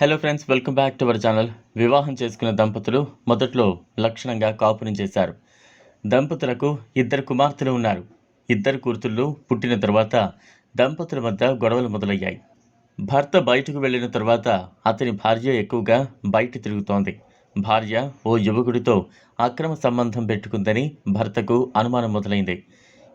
Hello friends welcome back to our channel వివాహం చేసుకున్న దంపతులు మొదట్లో లక్షణంగా కాపురం చేశారు. దంపతులకు ఇద్దరు కుమార్తెలు ఉన్నారు. ఇద్దరు కూతుళ్ళు పుట్టిన తర్వాత దంపతుల మధ్య గొడవలు మొదలయ్యాయి. భర్త బయటకు వెళ్ళిన తర్వాత అతని భార్య ఎక్కువగా బయట తిరుగుతోంది. భార్య ఓ యువకుడితో అక్రమ సంబంధం పెట్టుకుందని భర్తకు అనుమానం మొదలైంది.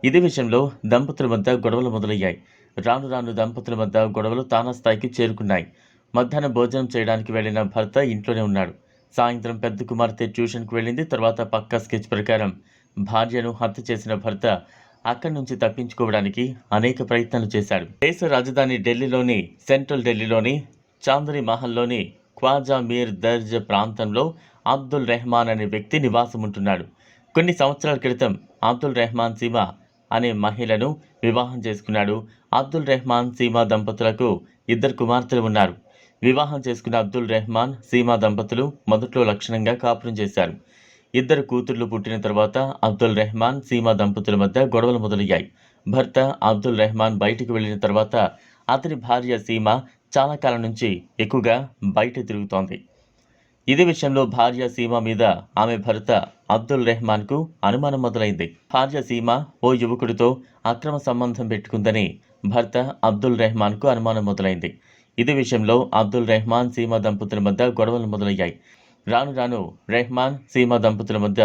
ఇదే విషయంలో దంపతుల మధ్య గొడవలు మొదలయ్యాయి. రాను రాను దంపతుల మధ్య గొడవలు తానా స్థాయికి చేరుకున్నాయి. మధ్యాహ్నం భోజనం చేయడానికి వెళ్ళిన భర్త ఇంట్లోనే ఉన్నాడు. సాయంత్రం పెద్ద కుమార్తె ట్యూషన్కు వెళ్ళింది. తర్వాత పక్కా స్కెచ్ ప్రకారం భార్యను హత్య చేసిన భర్త అక్కడి నుంచి తప్పించుకోవడానికి అనేక ప్రయత్నాలు చేశాడు. దేశ రాజధాని ఢిల్లీలోని సెంట్రల్ ఢిల్లీలోని చాందరి మహల్లోని ఖ్వాజా మీర్ దర్జ్ ప్రాంతంలో అబ్దుల్ రెహమాన్ అనే వ్యక్తి నివాసం ఉంటున్నాడు. కొన్ని సంవత్సరాల క్రితం అబ్దుల్ రెహమాన్ సీమా అనే మహిళను వివాహం చేసుకున్నాడు. అబ్దుల్ రెహమాన్ సీమా దంపతులకు ఇద్దరు కుమార్తెలు ఉన్నారు. వివాహం చేసుకున్న అబ్దుల్ రెహమాన్ సీమా దంపతులు మొదట్లో లక్షణంగా కాపురం చేశారు. ఇద్దరు కూతుర్లు పుట్టిన తర్వాత అబ్దుల్ రెహమాన్ సీమా దంపతుల మధ్య గొడవలు మొదలయ్యాయి. భర్త అబ్దుల్ రెహమాన్ బయటికి వెళ్ళిన తర్వాత అతని భార్య సీమ చాలా కాలం నుంచి ఎక్కువగా బయట తిరుగుతోంది. ఇదే విషయంలో భార్య సీమ మీద ఆమె భర్త అబ్దుల్ రెహమాన్కు అనుమానం మొదలైంది. భార్య సీమ ఓ యువకుడితో అక్రమ సంబంధం పెట్టుకుందని భర్త అబ్దుల్ రెహమాన్కు అనుమానం మొదలైంది. ఇదే విషయంలో అబ్దుల్ రెహమాన్ సీమా దంపతుల మధ్య గొడవలు మొదలయ్యాయి. రాను రాను రెహమాన్ సీమా దంపతుల మధ్య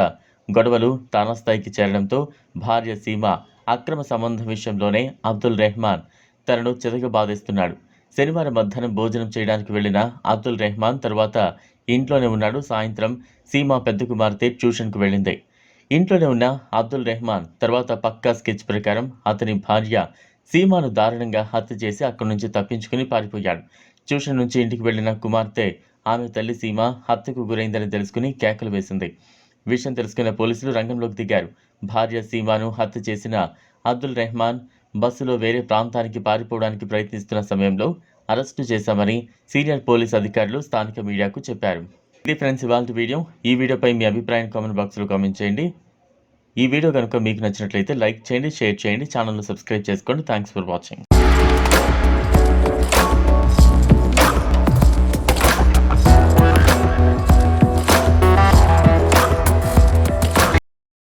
గొడవలు తానస్థాయికి చేరడంతో భార్య సీమ అక్రమ సంబంధం విషయంలోనే అబ్దుల్ రెహమాన్ తనను చితకబాదేస్తున్నాడు శనివారం మధ్యాహ్నం భోజనం చేయడానికి వెళ్ళిన అబ్దుల్ రెహమాన్ తర్వాత ఇంట్లోనే ఉన్నాడు. సాయంత్రం సీమ పెద్ద కుమార్తె ట్యూషన్కు వెళ్ళింది. ఇంట్లోనే ఉన్న అబ్దుల్ రెహమాన్ తర్వాత పక్కా స్కెచ్ ప్రకారం అతని భార్య సీమాను దారుణంగా హత్య చేసి అక్కడి నుంచి తప్పించుకుని పారిపోయాడు. ట్యూషన్ నుంచి ఇంటికి వెళ్ళిన కుమార్తె ఆమె తల్లి సీమ హత్యకు గురైందని తెలుసుకుని కేకలు వేసింది. విషయం తెలుసుకున్న పోలీసులు రంగంలోకి దిగారు. భార్య సీమాను హత్య చేసిన అబ్దుల్ రెహమాన్ బస్సులో వేరే ప్రాంతానికి పారిపోవడానికి ప్రయత్నిస్తున్న సమయంలో అరెస్టు చేశామని సీనియర్ పోలీస్ అధికారులు స్థానిక మీడియాకు చెప్పారు. ఇది ఫ్రెండ్స్ ఇవాళ వీడియో. ఈ వీడియోపై మీ అభిప్రాయం కామెంట్ బాక్స్లో కామెంట్ చేయండి. ఈ వీడియో కనుక మీకు నచ్చినట్లయితే లైక్ చేయండి షేర్ చేయండి ఛానల్ను సబ్స్క్రైబ్ చేసుకోండి. Thanks for watching